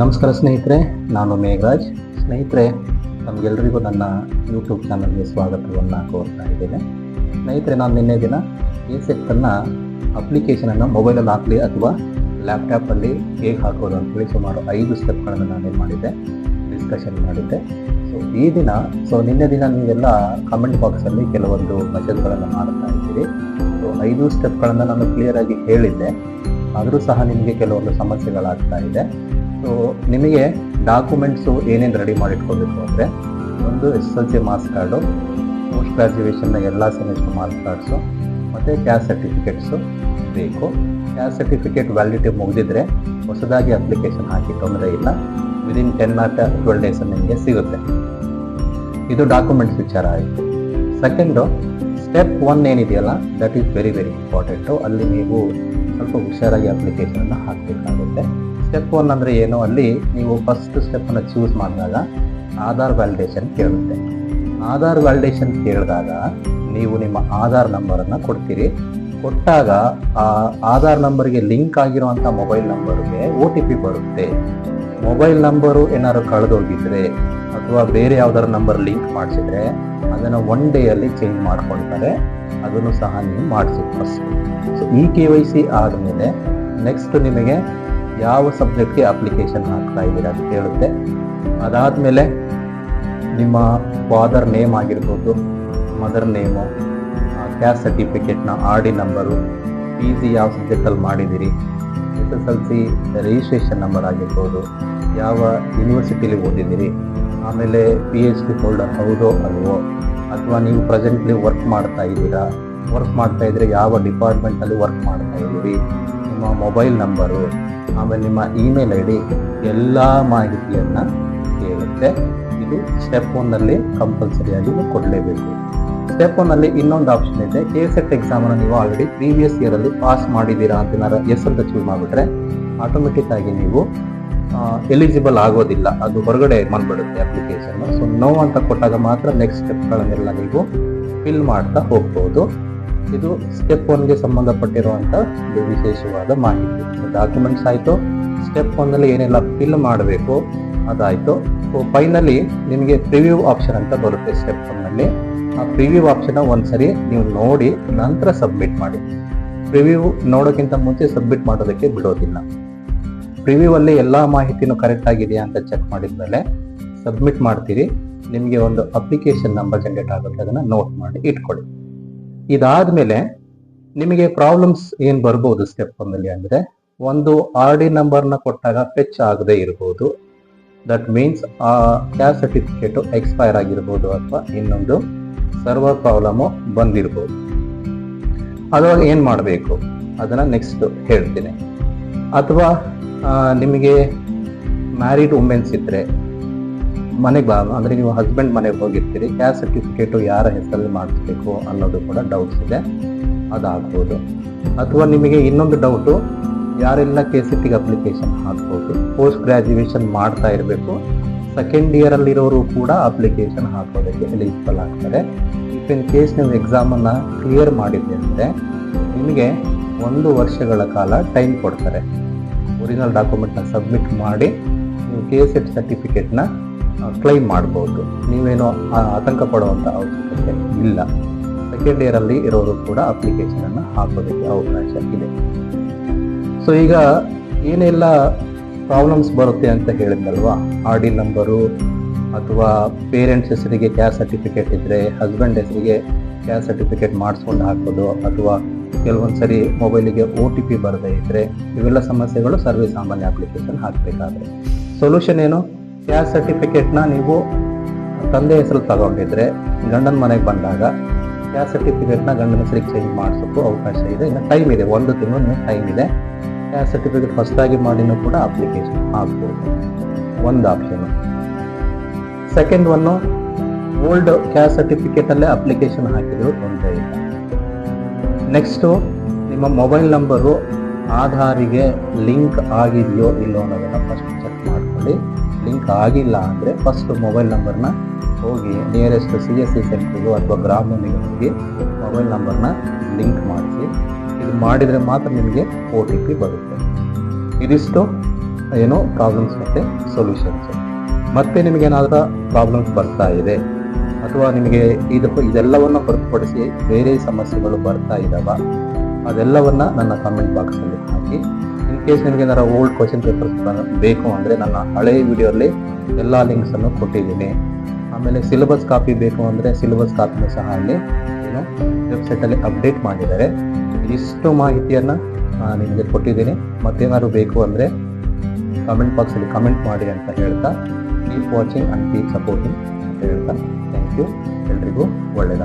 ನಮಸ್ಕಾರ ಸ್ನೇಹಿತರೆ, ನಾನು ಮೇಘರಾಜ್. ಸ್ನೇಹಿತರೆ ನಮಗೆಲ್ಲರಿಗೂ ನನ್ನ ಯೂಟ್ಯೂಬ್ ಚಾನಲ್ಗೆ ಸ್ವಾಗತವನ್ನು ಕೋರ್ತಾ ಇದ್ದೇನೆ. ಸ್ನೇಹಿತರೆ, ನಾನು ನಿನ್ನೆ ದಿನ ಎ ಅಪ್ಲಿಕೇಶನನ್ನು ಮೊಬೈಲಲ್ಲಿ ಹಾಕಲಿ ಅಥವಾ ಲ್ಯಾಪ್ಟಾಪಲ್ಲಿ ಹೇಗೆ ಹಾಕೋದು ಅಂತೇಳಿ ಸುಮಾರು ಐದು ಸ್ಟೆಪ್ಗಳನ್ನು ನಾನೇನು ಮಾಡಿದ್ದೆ ಡಿಸ್ಕಷನ್ ಮಾಡಿದ್ದೆ. ಸೊ ಈ ದಿನ ಸೊ ನಿನ್ನೆ ದಿನ ನೀವೆಲ್ಲ ಕಮೆಂಟ್ ಬಾಕ್ಸಲ್ಲಿ ಕೆಲವೊಂದು ಮೆಸೇಜ್ಗಳನ್ನು ಮಾಡ್ತಾ ಇದ್ದೀರಿ. ಸೊ ಐದು ಸ್ಟೆಪ್ಗಳನ್ನು ನಾನು ಕ್ಲಿಯರಾಗಿ ಹೇಳಿದ್ದೆ. ಆದರೂ ಸಹ ನಿಮಗೆ ಕೆಲವೊಂದು ಸಮಸ್ಯೆಗಳಾಗ್ತಾ ಇದೆ. ಸೊ ನಿಮಗೆ ಡಾಕ್ಯುಮೆಂಟ್ಸು ಏನೇನು ರೆಡಿ ಮಾಡಿಟ್ಕೋಬೇಕು ಅಂದರೆ ಒಂದು S L C marks card post ಗ್ರ್ಯಾಜುಯೇಷನ್ನ ಎಲ್ಲ ಸೆಮಿಸ್ಟರ್ ಮಾರ್ಕ್ಸ್ ಕಾರ್ಡ್ಸು ಮತ್ತು ಕ್ಯಾಸ್ಟ್ ಸರ್ಟಿಫಿಕೇಟ್ಸು ಬೇಕು. ಕ್ಯಾಸ್ಟ್ ಸರ್ಟಿಫಿಕೇಟ್ ವ್ಯಾಲಿಡಿಟಿ ಮುಗಿದಿದ್ರೆ ಹೊಸದಾಗಿ ಅಪ್ಲಿಕೇಶನ್ ಹಾಕಿ, ತೊಂದರೆ ಇಲ್ಲ. Within ten or twelve days ನಿಮಗೆ ಸಿಗುತ್ತೆ. ಇದು ಡಾಕ್ಯುಮೆಂಟ್ಸ್ ವಿಚಾರ ಆಯಿತು. ಸೆಕೆಂಡು ಸ್ಟೆಪ್ ಒನ್ ಏನಿದೆಯಲ್ಲ that is very very important ಅಲ್ಲಿ ನೀವು ಸ್ವಲ್ಪ ಹುಷಾರಾಗಿ ಅಪ್ಲಿಕೇಶನನ್ನು ಹಾಕಬೇಕಾಗುತ್ತೆ. ಸ್ಟೆಪ್ ಒನ್ ಅಂದರೆ ಏನು? ಅಲ್ಲಿ ನೀವು ಫಸ್ಟ್ ಸ್ಟೆಪ್ಪನ್ನು ಚೂಸ್ ಮಾಡಿದಾಗ ಆಧಾರ್ ವ್ಯಾಲಿಡೇಷನ್ ಕೇಳುತ್ತೆ. ಆಧಾರ್ ವ್ಯಾಲಿಡೇಷನ್ ಕೇಳಿದಾಗ ನೀವು ನಿಮ್ಮ ಆಧಾರ್ ನಂಬರನ್ನು ಕೊಡ್ತೀರಿ. ಕೊಟ್ಟಾಗ ಆ ಆಧಾರ್ ನಂಬರ್ಗೆ ಲಿಂಕ್ ಆಗಿರುವಂಥ ಮೊಬೈಲ್ ನಂಬರ್ಗೆ ಒ ಟಿ ಪಿ ಬರುತ್ತೆ. ಮೊಬೈಲ್ ನಂಬರು ಏನಾದ್ರು ಕಳೆದೋಗಿದ್ರೆ ಅಥವಾ ಬೇರೆ ಯಾವ್ದಾದ್ರು ನಂಬರ್ ಲಿಂಕ್ ಮಾಡಿಸಿದ್ರೆ ಅದನ್ನು ಒನ್ ಡೇಯಲ್ಲಿ ಚೇಂಜ್ ಮಾಡ್ಕೊಳ್ತಾರೆ. ಅದನ್ನು ಸಹ ನೀವು ಮಾಡಿಸಿ first so E K Y C ಆದಮೇಲೆ ನೆಕ್ಸ್ಟ್ ನಿಮಗೆ ಯಾವ ಸಬ್ಜೆಕ್ಟ್ಗೆ ಅಪ್ಲಿಕೇಶನ್ ಹಾಕ್ತಾ ಇದ್ದೀರಾ ಅಂತ ಹೇಳುತ್ತೆ. ಅದಾದಮೇಲೆ ನಿಮ್ಮ ಫಾದರ್ ನೇಮ್ ಆಗಿರ್ಬೋದು mother name caste ಸರ್ಟಿಫಿಕೇಟ್ನ R D number P G ಯಾವ ಸಬ್ಜೆಕ್ಟಲ್ಲಿ ಮಾಡಿದ್ದೀರಿ S S L C registration number ಆಗಿರ್ಬೋದು, ಯಾವ ಯೂನಿವರ್ಸಿಟಿಲಿ ಓದಿದ್ದೀರಿ, ಆಮೇಲೆ ಪಿ ಎಚ್ ಡಿ ಹೋಲ್ಡರ್ ಹೌದೋ ಅಲ್ವೋ, ಅಥವಾ ನೀವು ಪ್ರೆಸೆಂಟ್ಲಿ ವರ್ಕ್ ಮಾಡ್ತಾ ಇದ್ದೀರಾ ವರ್ಕ್ ಮಾಡ್ತಾ ಇದ್ದರೆ ಯಾವ ಡಿಪಾರ್ಟ್ಮೆಂಟಲ್ಲಿ ವರ್ಕ್ ಮಾಡ್ತಾ ಇದ್ದೀರಿ ನಿಮ್ಮ ಮೊಬೈಲ್ ನಂಬರು, ಆಮೇಲೆ ನಿಮ್ಮ ಇಮೇಲ್ ಐ ಡಿ ಎಲ್ಲ ಮಾಹಿತಿಯನ್ನು ಕೇಳುತ್ತೆ. ಇದು ಸ್ಟೆಪ್ ಒನ್ನಲ್ಲಿ ಕಂಪಲ್ಸರಿಯಾಗಿ ನೀವು ಕೊಡಲೇಬೇಕು. ಸ್ಟೆಪ್ ಒನ್ನಲ್ಲಿ ಇನ್ನೊಂದು ಆಪ್ಷನ್ ಇದೆ. ಕೆ ಸೆಟ್ ಎಕ್ಸಾಮನ್ನು ನೀವು ಆಲ್ರೆಡಿ ಪ್ರೀವಿಯಸ್ ಇಯರಲ್ಲಿ ಪಾಸ್ ಮಾಡಿದ್ದೀರಾ ಅಂತ ಎಸ್ ಅಂತ ಚೂಸ್ ಮಾಡಿಬಿಟ್ರೆ ಆಟೋಮೆಟಿಕ್ ಆಗಿ ನೀವು ಎಲಿಜಿಬಲ್ ಆಗೋದಿಲ್ಲ. ಅದು ಹೊರಗಡೆ ಮಾಡಿಬಿಡುತ್ತೆ ಅಪ್ಲಿಕೇಶನ್ ಸೊ ನೋ ಅಂತ ಕೊಟ್ಟಾಗ ಮಾತ್ರ ನೆಕ್ಸ್ಟ್ ಸ್ಟೆಪ್ಗಳನ್ನೆಲ್ಲ ನೀವು ಫಿಲ್ ಮಾಡ್ತಾ ಹೋಗ್ಬೋದು. ಇದು ಸ್ಟೆಪ್ ಒನ್ಗೆ ಸಂಬಂಧಪಟ್ಟಿರುವಂಥ ವಿಶೇಷವಾದ ಮಾಹಿತಿ. ಡಾಕ್ಯುಮೆಂಟ್ಸ್ ಆಯಿತು ಸ್ಟೆಪ್ ಒನ್ನಲ್ಲಿ ಏನೆಲ್ಲ ಫಿಲ್ ಮಾಡಬೇಕು ಅದಾಯಿತು. ಫೈನಲಿ ನಿಮಗೆ ಪ್ರಿವ್ಯೂ ಆಪ್ಷನ್ ಅಂತ ಬರುತ್ತೆ ಸ್ಟೆಪ್ ಒನ್ನಲ್ಲಿ ಆ ಪ್ರಿವ್ಯೂ ಆಪ್ಷನ್ ಒಂದ್ಸರಿ ನೀವು ನೋಡಿ, ನಂತರ ಸಬ್ಮಿಟ್ ಮಾಡಿ. ಪ್ರಿವ್ಯೂ ನೋಡೋಕ್ಕಿಂತ ಮುಂಚೆ ಸಬ್ಮಿಟ್ ಮಾಡೋದಕ್ಕೆ ಬಿಡೋದಿಲ್ಲ. ಪ್ರಿವ್ಯೂ ಅಲ್ಲಿ ಎಲ್ಲ ಮಾಹಿತಿನೂ ಕರೆಕ್ಟ್ ಆಗಿದೆಯಾ ಅಂತ ಚೆಕ್ ಮಾಡಿದ ಮೇಲೆ ಸಬ್ಮಿಟ್ ಮಾಡ್ತೀರಿ. ನಿಮಗೆ ಒಂದು ಅಪ್ಲಿಕೇಶನ್ ನಂಬರ್ ಜನರೇಟ್ ಆಗುತ್ತೆ, ಅದನ್ನು ನೋಟ್ ಮಾಡಿ ಇಟ್ಕೊಳ್ಳಿ. ಇದಾದ್ಮೇಲೆ ನಿಮಗೆ ಪ್ರಾಬ್ಲಮ್ಸ್ ಏನು ಬರ್ಬೋದು ಸ್ಟೆಪ್ ಒಂದಲ್ಲಿ ಅಂದರೆ ಒಂದು ಆರ್ ಡಿ ನಂಬರ್ನ ಕೊಟ್ಟಾಗ ಫೆಚ್ ಆಗದೆ ಇರ್ಬೋದು. ದಟ್ ಮೀನ್ಸ್ ಆ ಕ್ಯಾಸ್ಟ್ ಸರ್ಟಿಫಿಕೇಟು ಎಕ್ಸ್ಪೈರ್ ಆಗಿರ್ಬೋದು ಅಥವಾ ಇನ್ನೊಂದು ಸರ್ವರ್ ಪ್ರಾಬ್ಲಮು ಬಂದಿರ್ಬೋದು. ಅದಾಗ ಏನು ಮಾಡಬೇಕು? ಅದನ್ನು ನೆಕ್ಸ್ಟ್ ಹೇಳ್ತೀನಿ. ಅಥವಾ ನಿಮಗೆ ಮ್ಯಾರಿಡ್ ವುಮೆನ್ಸ್ ಇದ್ದರೆ ಮನೆಗೆ ಬಾ, ಅಂದರೆ ನೀವು ಹಸ್ಬೆಂಡ್ ಮನೆಗೆ ಹೋಗಿರ್ತೀರಿ ಕ್ಯಾಸ್ಟ್ ಸರ್ಟಿಫಿಕೇಟು ಯಾರ ಹೆಸರಲ್ಲಿ ಮಾಡಿಸ್ಬೇಕು ಅನ್ನೋದು ಕೂಡ ಡೌಟ್ಸ್ ಇದೆ. ಅದಾಗ್ಬೋದು. ಅಥವಾ ನಿಮಗೆ ಇನ್ನೊಂದು ಡೌಟು ಯಾರೆಲ್ಲ ಕೆ ಸಿ ಟಿಗೆ ಅಪ್ಲಿಕೇಶನ್ ಹಾಕ್ಬೋದು ಪೋಸ್ಟ್ ಗ್ರ್ಯಾಜುಯೇಷನ್ ಮಾಡ್ತಾ ಇರಬೇಕು ಸೆಕೆಂಡ್ ಇಯರಲ್ಲಿರೋರು ಕೂಡ ಅಪ್ಲಿಕೇಶನ್ ಹಾಕೋದಕ್ಕೆ ಎಲಿಜಿಬಲ್ ಆಗ್ತಾರೆ ಇಫ್ ಇನ್ ಕೇಸ್ ನೀವು ಎಕ್ಸಾಮನ್ನು ಕ್ಲಿಯರ್ ಮಾಡಿದ್ದೆ ಅಂದರೆ, ನಿಮಗೆ ಒಂದು ವರ್ಷಗಳ ಕಾಲ ಟೈಮ್ ಕೊಡ್ತಾರೆ. ಒರಿಜಿನಲ್ ಡಾಕ್ಯುಮೆಂಟ್ನ ಸಬ್ಮಿಟ್ ಮಾಡಿ, ನೀವು ಕೆ ಎಫ್ ಸರ್ಟಿಫಿಕೇಟ್ನ ಕ್ಲೈಮ್ ಮಾಡ್ಬೋದು. ನೀವೇನೋ ಆತಂಕ ಪಡುವಂಥ ಅವಶ್ಯಕತೆ ಇಲ್ಲ. ಸೆಕೆಂಡ್ ಇಯರಲ್ಲಿ ಇರೋರು ಕೂಡ ಅಪ್ಲಿಕೇಶನನ್ನು ಹಾಕೋದಕ್ಕೆ ಅವಕಾಶ ಇದೆ. ಸೊ ಈಗ ಏನೆಲ್ಲ ಪ್ರಾಬ್ಲಮ್ಸ್ ಬರುತ್ತೆ ಅಂತ ಹೇಳಿದ್ನಲ್ವಾ? ಆರ್ ಡಿ ನಂಬರು ಅಥವಾ ಪೇರೆಂಟ್ಸ್ ಹೆಸರಿಗೆ ಕ್ಯಾಸ್ಟ್ ಸರ್ಟಿಫಿಕೇಟ್ ಇದ್ದರೆ ಹಸ್ಬೆಂಡ್ ಹೆಸರಿಗೆ ಕ್ಯಾಸ್ಟ್ ಸರ್ಟಿಫಿಕೇಟ್ ಮಾಡಿಸ್ಕೊಂಡು ಹಾಕೋದು, ಅಥವಾ ಕೆಲವೊಂದು ಸರಿ ಮೊಬೈಲಿಗೆ ಒ ಟಿ ಪಿ ಬರದೇ ಇದ್ದರೆ ಇವೆಲ್ಲ ಸಮಸ್ಯೆಗಳು ಸರ್ವೇ ಸಾಮಾನ್ಯ ಅಪ್ಲಿಕೇಶನ್ ಹಾಕಬೇಕಾದ್ರೆ. ಸೊಲ್ಯೂಷನ್ ಏನು? ಕ್ಯಾಸ್ಟ್ ಸರ್ಟಿಫಿಕೇಟ್ನ ನೀವು ತಂದೆ ಹೆಸರು ತಗೊಂಡಿದ್ರೆ ಗಂಡನ ಮನೆಗೆ ಬಂದಾಗ ಕ್ಯಾಸ್ಟ್ ಸರ್ಟಿಫಿಕೇಟ್ನ ಗಂಡನ ಹೆಸರಿಗೆ ಚೇಂಜ್ ಮಾಡಿಸೋಕ್ಕೂ ಅವಕಾಶ ಇದೆ. ಇನ್ನು ಟೈಮ್ ಇದೆ. ಒಂದು ತಿಂಗಳು ಟೈಮ್ ಇದೆ. ಕ್ಯಾಸ್ಟ್ ಸರ್ಟಿಫಿಕೇಟ್ ಫಸ್ಟಾಗಿ ಮಾಡಿನೂ ಕೂಡ ಅಪ್ಲಿಕೇಶನ್ ಹಾಕ್ಬೋದು ಒಂದು option second one old caste ಸರ್ಟಿಫಿಕೇಟಲ್ಲೇ application ಹಾಕಿದ್ರು, ತೊಂದರೆ ಇಲ್ಲ. ನೆಕ್ಸ್ಟು ನಿಮ್ಮ ಮೊಬೈಲ್ ನಂಬರು ಆಧಾರಿಗೆ ಲಿಂಕ್ ಆಗಿದೆಯೋ ಇಲ್ಲೋ ಅನ್ನೋದನ್ನು ಫಸ್ಟ್ ಚೆಕ್ ಮಾಡ್ಕೊಳ್ಳಿ. ಲಿಂಕ್ ಆಗಿಲ್ಲ ಅಂದರೆ ಫಸ್ಟ್ ಮೊಬೈಲ್ ನಂಬರ್ನ ಹೋಗಿ ನಿಯರೆಸ್ಟ್ ಸಿ ಎಸ್ ಸಿ ಸೆಂಟ್ರಿಗೂ ಅಥವಾ ಗ್ರಾಮೀಣಿಗೆ ಹೋಗಿ ಮೊಬೈಲ್ ನಂಬರ್ನ ಲಿಂಕ್ ಮಾಡಿಸಿ. ಇದು ಮಾಡಿದರೆ ಮಾತ್ರ ನಿಮಗೆ ಒ ಟಿ ಪಿ ಬರುತ್ತೆ. ಇದಿಷ್ಟು ಏನು ಪ್ರಾಬ್ಲಮ್ಸ್ ಮತ್ತು ಸೊಲ್ಯೂಷನ್ಸ್ ಮತ್ತೆ ನಿಮಗೇನಾದರೂ ಪ್ರಾಬ್ಲಮ್ಸ್ ಬರ್ತಾ ಇದೆ ಅಥವಾ ನಿಮಗೆ ಇದು ಇದೆಲ್ಲವನ್ನು ಹೊರತುಪಡಿಸಿ ಬೇರೆ ಸಮಸ್ಯೆಗಳು ಬರ್ತಾ ಇದ್ದಾವ ಅದೆಲ್ಲವನ್ನು ನನ್ನ ಕಮೆಂಟ್ ಬಾಕ್ಸಲ್ಲಿ ಹಾಕಿ. ಇನ್ ಕೇಸ್ ನಿಮಗೆ ಏನಾರ ಓಲ್ಡ್ ಕ್ವಶನ್ ಪೇಪರ್ಸ್ ಬೇಕು ಅಂದರೆ ನನ್ನ ಹಳೆಯ ವಿಡಿಯೋಲ್ಲಿ ಎಲ್ಲ ಲಿಂಕ್ಸನ್ನು ಕೊಟ್ಟಿದ್ದೀನಿ. ಆಮೇಲೆ ಸಿಲೆಬಸ್ ಕಾಪಿ ಬೇಕು ಅಂದರೆ ಸಿಲೆಬಸ್ ಕಾಪಿನೂ ಸಹ ಅಲ್ಲಿ ಏನು ವೆಬ್ಸೈಟಲ್ಲಿ ಅಪ್ಡೇಟ್ ಮಾಡಿದ್ದಾರೆ. ಇಷ್ಟು ಮಾಹಿತಿಯನ್ನು ನಾನು ನಿಮಗೆ ಕೊಟ್ಟಿದ್ದೀನಿ. ಮತ್ತೇನಾದ್ರು ಬೇಕು ಅಂದರೆ ಕಮೆಂಟ್ ಬಾಕ್ಸಲ್ಲಿ ಕಮೆಂಟ್ ಮಾಡಿ ಅಂತ ಹೇಳ್ತಾ keep watching and keep supporting ಅಂತ ಹೇಳ್ತಾ ಥ್ಯಾಂಕ್ ಯು ಎಲ್ರಿಗೂ ಒಳ್ಳೆಯದ